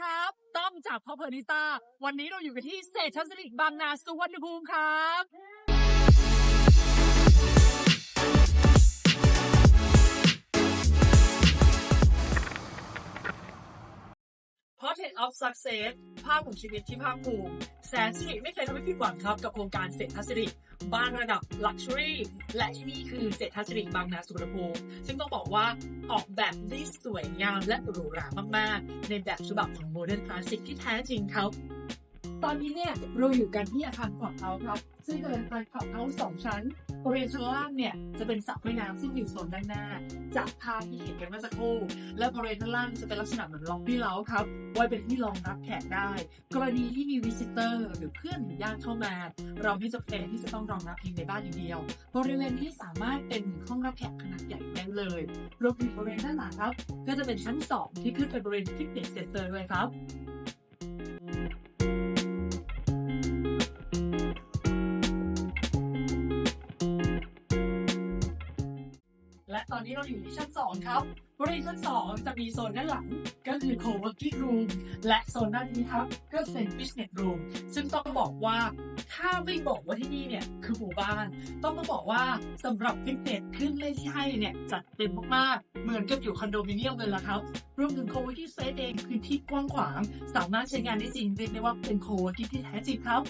ครับ ต้อมจากพ่อเพอร์นิต้าวันนี้เราอยู่กันที่เศรษฐศิริบางนาสุวรรณภูมิครับ of Success ภาพของชีวิตที่ภาคภูมิแสนสิริไม่เคยทำให้ผิดหวังครับ กับโครงการเศรษฐศิริบ้านระดับ Luxury และที่นี่คือเศรษฐศิริบางนาสุวรรณภูมิซึ่งต้องบอกว่าออกแบบได้สวยงามและหรูหรามาก ๆ ในแบบฉบับของโมเดิร์นคลาสสิกที่แท้จริงครับตอนนี้เนี่ยเราอยู่กันที่อาคารของเขาครับ ซึ่งเป็นอาคารขอบเฮาส์สองชั้นบริเวณชั้นล่างเนี่ยจะเป็นสระว่ายน้ำซึ่งอยู่โซนด้านหน้า จากภาพที่เห็นกันเมื่อสักครู่ และบริเวณด้านล่างจะเป็นลักษณะเหมือนล็อบบี้เล้าครับไว้เป็นที่รองรับแขกได้ กรณีที่มีวิสิเตอร์หรือเพื่อนหรือญาติเข้ามา เราไม่จำเป็นที่จะต้องรองรับเพียงในบ้านอย่างเดียว บริเวณนี้สามารถเป็นห้องรับแขกขนาดใหญ่ได้เลยรวมถึงบริเวณด้านหลังครับ ก็จะเป็นชั้นสองที่ขึ้นไปบริเวณฟิตเนสเซ็นเตอร์เลยครับ และตอนนี้เราอยู่ที่ชั้น2ครับบริเวณชั้น2จะมีโซนด้านหลัง ก็คือ co-working room และโซนด้านนี้ครับ ก็เป็น business room ซึ่งต้องบอกว่า ถ้าไม่บอกว่าที่นี่เนี่ย คือหมู่บ้าน ต้องมาบอกว่าสำหรับฟิตเนสเครื่องเล่นที่ให้เนี่ย จัดเต็มมากๆ เหมือนกับอยู่คอนโดมิเนียมเลยละครับ รวมถึง co-working space เองพื้นที่กว้างขวาง สามารถใช้งานได้จริงเรียกได้ว่าเป็น co-working ที่แท้จริงครับ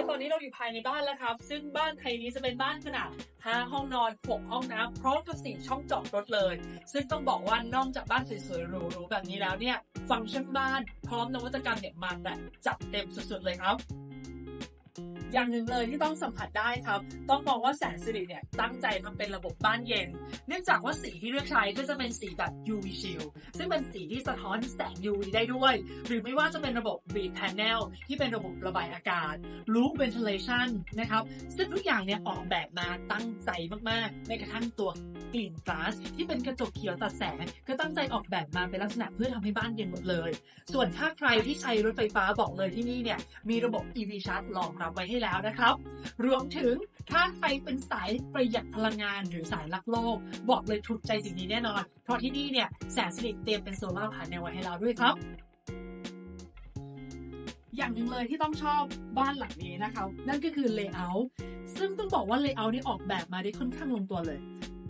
และตอนนี้เราอยู่ภายในบ้านแล้วครับ ซึ่งบ้านไทยนี้จะเป็นบ้านขนาด 5 ห้องนอน 6 ห้องน้ำพร้อมกับ 4 ช่องจอดรถเลย ซึ่งต้องบอกว่านอกจากบ้านสวยๆหรูๆแบบนี้แล้วเนี่ย ฟังก์ชันบ้านพร้อมนวัตกรรมเนี่ยมาแบบจัดเต็มสุดๆเลยครับ อย่างหนึ่งเลยที่ต้องสัมผัสได้ครับ ต้องมองว่าแสนสิริเนี่ยตั้งใจทำเป็นระบบบ้านเย็น เนื่องจากว่าสีที่เลือกใช้ก็จะเป็นสีแบบ UV shield ซึ่งเป็นสีที่สะท้อนแสง UV ได้ด้วย หรือไม่ว่าจะเป็นระบบ Breathe Panel ที่เป็นระบบระบายอากาศ Loop Ventilation นะครับ ซึ่งทุกอย่างเนี่ยออกแบบมาตั้งใจมากๆแม้กระทั่งตัว กลิ่นก๊าซที่เป็นกระจกเขียวตัดแสง ก็ตั้งใจออกแบบมาเป็นลักษณะเพื่อทำให้บ้านเย็นหมดเลย ส่วนถ้าใครที่ใช้รถไฟฟ้าบอกเลยที่นี่เนี่ยมีระบบ EV Charge รองรับไว้ให้แล้วนะครับ รวมถึงถ้าใครเป็นสายประหยัดพลังงานหรือสายรักโลก บอกเลยถูกใจสิ่งนี้แน่นอน เพราะที่นี่เนี่ยแสนสิริเตรียมเป็นโซลาร์พาเนลไว้ให้เราด้วยครับอย่างหนึ่งเลยที่ต้องชอบบ้านหลังนี้นะคะ นั่นก็คือ layout ซึ่งต้องบอกว่า layout นี่ออกแบบมาได้ค่อนข้างลงตัวเลย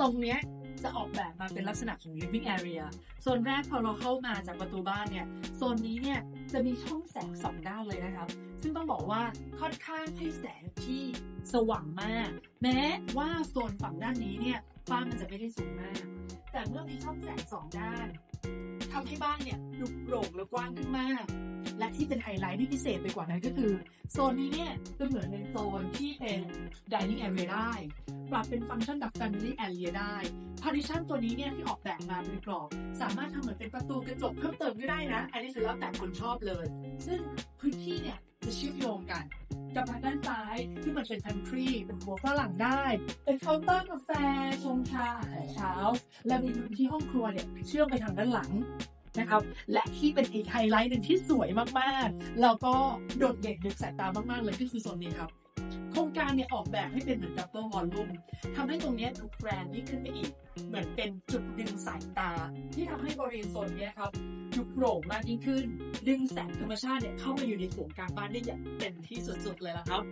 ตรงเนี้ยจะออกแบบมาเป็นลักษณะของ living area โซนแรกพอเราเข้ามาจากประตูบ้านเนี่ย โซนนี้เนี่ยจะมีช่องแสงสองด้านเลยนะครับ ซึ่งต้องบอกว่าค่อนข้างให้แสงที่สว่างมาก แม้ว่าโซนฝั่งด้านนี้เนี่ยฟ้ามันจะไม่ได้สูงมาก แต่เมื่อมีช่องแสงสองด้าน ทำให้บ้านเนี่ยดูโปร่งและกว้างขึ้นมาก และที่เป็นไฮไลท์ที่พิเศษไปกว่านั้นก็คือ โซนนี้เนี่ยจะเหมือนเป็นโซนที่เป็น dining area ได้ปรับเป็นฟังก์ชันแบบ family area ได้ partition ตัวนี้เนี่ยที่ออกแบบมาเป็นกรอบ สามารถทำเหมือนเป็นประตูกระจกเพิ่มเติมก็ได้นะ อันนี้คือแล้วแต่คนชอบเลย ซึ่งพื้นที่เนี่ยจะเชื่อมโยงกัน มันเป็น pantry เป็นครัวฝรั่งได้ เป็นเคาน์เตอร์กาแฟชงชาอาหารเช้า และมีพื้นที่ห้องครัวเนี่ยเชื่อมไปทางด้านหลังนะครับและที่เป็นอีกไฮไลท์หนึ่งที่สวยมากๆ แล้วก็โดดเด่นดึกสายตามากๆเลยก็คือโซนนี้ครับ โครงการเนี่ยออกแบบให้เป็นเหมือนดับเบิลวอลลุ่มทำให้ตรงนี้ดูแกรนด์ยิ่งขึ้นไปอีก เหมือนเป็นจุดดึงสายตา ที่ทำให้บริเวณโซนเนี้ยครับดูโปร่งมากยิ่งขึ้น ดึงแสงธรรมชาติเนี่ยเข้ามาอยู่ในศูนย์กลางบ้านได้อย่างเต็มที่สุดๆเลยละครับ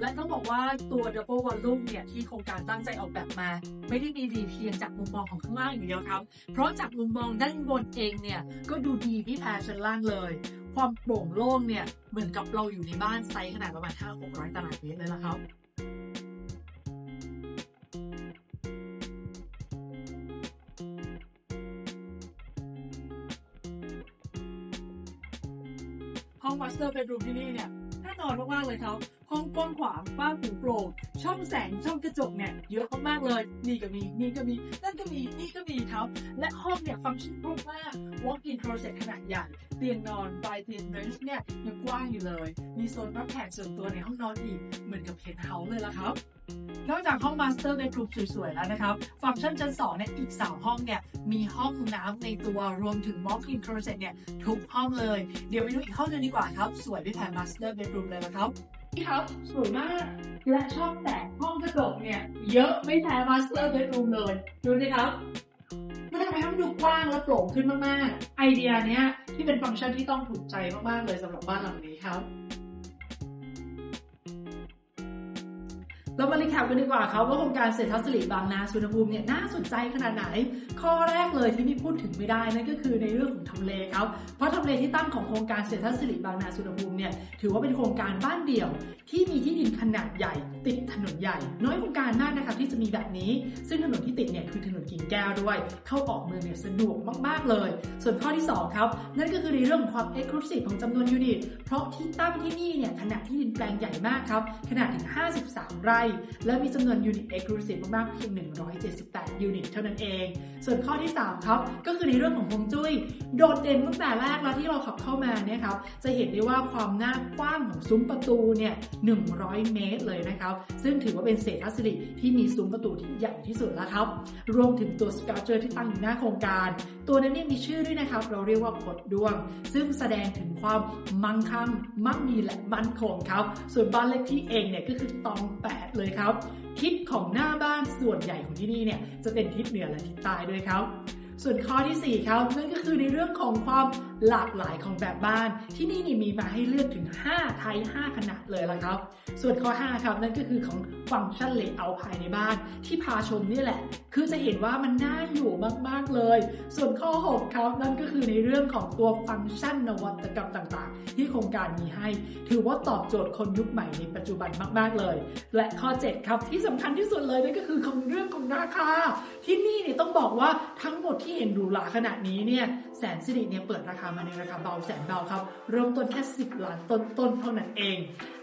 และต้องบอกว่าตัว Double Volume เนี่ยที่โครงการตั้งใจออกแบบมา ไม่ได้มีดีเพียงจากมุมมองของข้างล่างอย่างเดียวครับ เพราะจากมุมมองด้านบนเองเนี่ยก็ดูดีไม่แพ้ชั้นล่างเลย ความโปร่งโล่งเนี่ยเหมือนกับเราอยู่ในบ้านไซส์ขนาดประมาณ 5-600 ตารางเมตรเลยละครับห้องมาสเตอร์เบดรูมที่นี่เนี่ย น่นอนมากๆเลยครับห้องกว้างขวางบ้านหูโปร่งช่องแสงช่องกระจกเนี่ยเยอะมากๆเลย นี่ก็มีนี่ก็มีนั่นก็มีนี่ก็มีครับ และห้องเนี่ยฟังก์ชันครบมาก walk-in closet ขนาดใหญ่เตียงนอนปลายเตียงเบนช์เนี่ยยังกว้างอยู่เลย มีโซนรับแขกส่วนตัวในห้องนอนอีกเหมือนกับเพนท์เฮาส์เลยละครับ นอกจากห้องมาสเตอร์เบดรูมสวยๆ แล้วนะครับ ฟังก์ชันชั้นสองเนี่ยอีกสามห้องเนี่ยมีห้องน้ำในตัวรวมถึง walk-in closet เนี่ยทุกห้องเลย เดี๋ยวไปดูอีกห้องหนึงดีกว่าครับ สวยไม่แพ้ master bedroom เลยนะครับนี่ครับสวยมากและชอบแต่ห้องกระจกเนี่ยเยอะไม่แพ้มาสเตอร์เบดรูมเลย ดูดิครับมันทำให้ห้องดูกว้างและโปร่งขึ้นมากๆ ไอเดียเนี้ยที่เป็นฟังก์ชันที่ต้องถูกใจมากๆเลยสำหรับบ้านหลังนี้ครับ เรามารีแคปกันดีกว่าครับว่าโครงการเศรษฐศิริบางนาสุวรรณภูมิเนี่ยน่าสนใจขนาดไหน ข้อแรกเลยที่ไม่พูดถึงไม่ได้นั่นก็คือในเรื่องของทำเลครับ เพราะทำเลที่ตั้งของโครงการเศรษฐศิริบางนาสุวรรณภูมิเนี่ยถือว่าเป็นโครงการบ้านเดี่ยว ที่มีที่ดินขนาดใหญ่ ติดถนนใหญ่ น้อยโครงการมากนะครับที่จะมีแบบนี้ ซึ่งถนนที่ติดเนี่ยคือถนนกิ่งแก้วด้วย เข้าออกเมืองเนี่ยสะดวกมากๆเลย ส่วนข้อที่สองครับนั่นก็คือในเรื่องของความ exclusive ของจำนวนยูนิตเพราะที่ตั้งที่นี่เนี่ยขนาดที่ดินแปลงใหญ่มากครับขนาดถึง 53 ไร่และมีจำนวนยูนิต exclusive มากๆ เพียง 178 ยูนิตเท่านั้นเอง ส่วนข้อที่ 3 ครับ ก็คือในเรื่องของฮวงจุ้ย โดดเด่นตั้งแต่แรกแล้วที่เราขับเข้ามาเนี่ยครับ จะเห็นได้ว่าความหน้ากว้างของซุ้มประตูเนี่ย 100 เมตรเลยนะครับ ซึ่งถือว่าเป็นเศรษฐศิริที่มีซุ้มประตูที่ใหญ่ที่สุดแล้วครับ รวมถึงตัวสกาเจอร์ที่ตั้งอยู่หน้าโครงการตัวนั้นเนี่ยมีชื่อด้วยนะครับ เราเรียกว่าพดดวง ซึ่งแสดงถึงความมั่งคั่งมั่งมีและมั่นคงครับ ส่วนบ้านเลขที่เองเนี่ยก็คือตองแปดเลยครับ ทิศของหน้าบ้านส่วนใหญ่ของที่นี่เนี่ยจะเป็นทิศเหนือและทิศใต้ด้วยครับ ส่วนข้อที่4ครับนั่นก็คือในเรื่องของความ หลากหลายของแบบบ้าน ที่นี่นี่มีมาให้เลือกถึง 5 ไทย 5 ขนาดเลยละครับ ส่วนข้อ 5 ครับนั่นก็คือของฟังก์ชันเลเยอร์ภายในบ้าน ที่พาชมนี่แหละ คือจะเห็นว่ามันน่าอยู่มากๆเลย ส่วนข้อ 6 ครับนั่นก็คือในเรื่องของตัวฟังก์ชันนวัตกรรมต่างๆ ที่โครงการมีให้ ถือว่าตอบโจทย์คนยุคใหม่ในปัจจุบันมาก ๆเลย และข้อ 7 ครับที่สำคัญที่สุดเลยนั่นก็คือของเรื่องของราคา ที่นี่เนี่ยต้องบอกว่าทั้งหมดที่เห็นหรูหราขนาดนี้เนี่ย แสนสิริเนี่ยเปิดราคามาในราคาเบาแสนเบาครับ เริ่มต้นแค่ 10 ล้านต้นต้นๆเท่านั้นเอง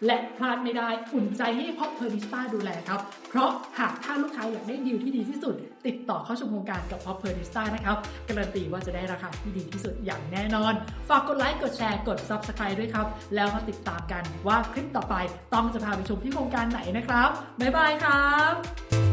และพลาดไม่ได้อุ่นใจให้พ็อปเพอร์นิสตาดูแลครับ เพราะหากถ้าลูกค้าอยากได้ดีลที่ดีที่สุด ติดต่อเข้าชมโครงการกับพ็อปเพอร์นิสตานะครับ การันตีว่าจะได้ราคาที่ดีที่สุดอย่างแน่นอน ฝากกดไลค์กดแชร์กด Subscribe ด้วยครับ แล้วมาติดตามกันว่าคลิปต่อไปต้องจะพาไปชมที่โครงการไหนนะครับบ๊ายบายครับ